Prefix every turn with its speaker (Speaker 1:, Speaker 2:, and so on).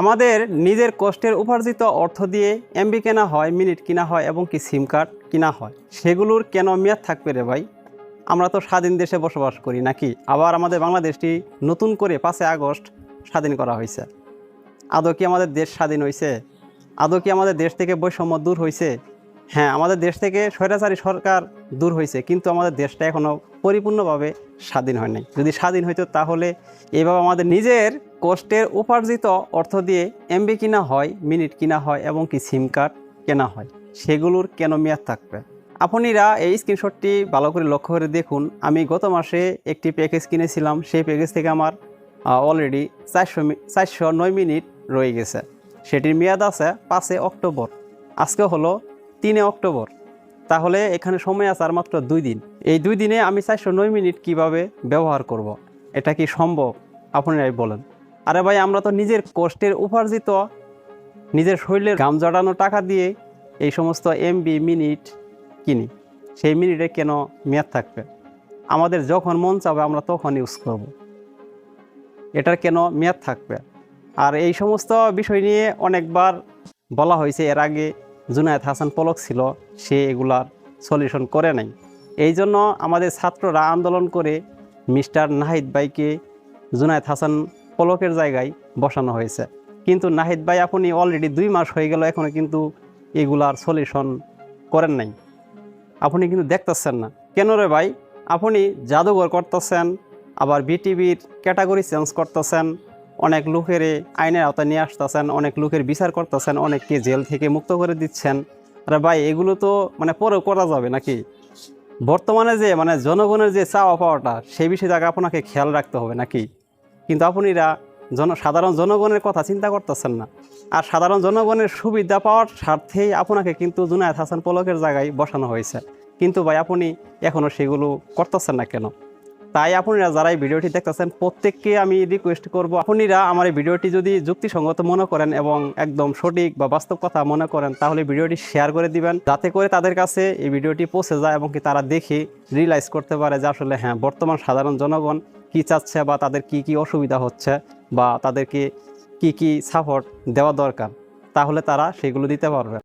Speaker 1: আমাদের নিজের কষ্টের উপার্জিত অর্থ দিয়ে এমবি কেনা হয়, মিনিট কিনা হয় এবং কি সিম কার্ড কিনা হয়, সেগুলোর কেন মেয়াদ থাকবে রে ভাই? আমরা তো স্বাধীন দেশে বসবাস করি নাকি? আবার আমাদের বাংলাদেশটি নতুন করে পাঁচই আগস্ট স্বাধীন করা হয়েছে। আদৌ কি আমাদের দেশ স্বাধীন হয়েছে? আদৌ কি আমাদের দেশ থেকে বৈষম্য দূর হয়েছে? হ্যাঁ আমাদের দেশ থেকে স্বৈরাচারী সরকার দূর হয়েছে, কিন্তু আমাদের দেশটা এখনও পরিপূর্ণভাবে স্বাধীন হয় নাই। যদি স্বাধীন হইতো তাহলে এভাবে আমাদের নিজের কষ্টের উপার্জিত অর্থ দিয়ে এমবি কিনা হয়, মিনিট কিনা হয় এবং কি সিম কার্ড কেনা হয়, সেগুলোর কেন মেয়াদ থাকবে? আপনিরা এই স্ক্রিনশটটি ভালো করে লক্ষ্য করে দেখুন। আমি গত মাসে একটি প্যাকেজ কিনেছিলাম, সেই প্যাকেজ থেকে আমার অলরেডি চারশো চারশো নয় মিনিট রয়ে গেছে। সেটির মেয়াদ আছে পাঁচে অক্টোবর। আজকে হলো তিনে অক্টোবর। তাহলে এখানে সময় আছে আর মাত্র দুই দিন। এই দুই দিনে আমি চারশো নয় মিনিট কীভাবে ব্যবহার করব। এটা কি সম্ভব? আপনারাই বলেন। আরে ভাই, আমরা তো নিজের কষ্টের উপার্জিত, নিজের শরীরের গাম জড়ানো টাকা দিয়ে এই সমস্ত এমবি মিনিট কিনি। সেই মিনিটে কেন মেয়াদ থাকবে? আমাদের যখন মন চাবে, আমরা তখন ইউজ করব। এটার কেন মেয়াদ থাকবে? আর এই সমস্ত বিষয় নিয়ে অনেকবার বলা হয়েছে, এর আগে জুনায়েদ হাসান পলক ছিল, সে এগুলার সলিউশন করে নাই। এই জন্য আমাদের ছাত্ররা আন্দোলন করে মিস্টার নাহিদ ভাইকে জুনায়েদ হাসান পলকের জায়গায় বসানো হয়েছে। কিন্তু নাহিদ ভাই আপনি অলরেডি দুই মাস হয়ে গেল এখনও কিন্তু এগুলার সলিউশন করেন নাই। আপনি কিন্তু দেখতেছেন না। কেন রে ভাই? আপনি জাদুঘর করতেছেন, আবার বিটিভির ক্যাটাগরি চেঞ্জ করতেছেন, অনেক লোকের আইনের আওতায় নিয়ে আসতেছেন, অনেক লোকের বিচার করতেছেন, অনেককে জেল থেকে মুক্ত করে দিচ্ছেন। আরে ভাই, এগুলো তো মানে পরেও করা যাবে নাকি? বর্তমানে যে মানে জনগণের যে চাওয়া পাওয়াটা সেই বিষয়ে আগে আপনাকে খেয়াল রাখতে হবে নাকি? কিন্তু আপনিরা জন, সাধারণ জনগণের কথা চিন্তা করতেছেন না। আর সাধারণ জনগণের সুবিধা পাওয়ার স্বার্থেই আপনাকে কিন্তু জুনায়দ হাসান পলকের জায়গায় বসানো হয়েছে। কিন্তু ভাই, আপনি এখনও সেগুলো করতেছেন না কেন? তাই আপনারা যারা এই ভিডিওটি দেখতেছেন, প্রত্যেককে আমি রিকোয়েস্ট করব, আপনারা আমার এই ভিডিওটি যদি যুক্তিসঙ্গত মনে করেন এবং একদম সঠিক বা বাস্তব কথা মনে করেন, তাহলে ভিডিওটি শেয়ার করে দিবেন, যাতে করে তাদের কাছে এই ভিডিওটি পৌঁছে যায় এবং কি তারা দেখে রিয়েলাইজ করতে পারে যে আসলে হ্যাঁ বর্তমান সাধারণ জনগণ কি চাচ্ছে বা তাদের কি কি অসুবিধা হচ্ছে বা তাদেরকে কি কি সাপোর্ট দেওয়া দরকার, তাহলে তারা সেগুলো দিতে পারবে।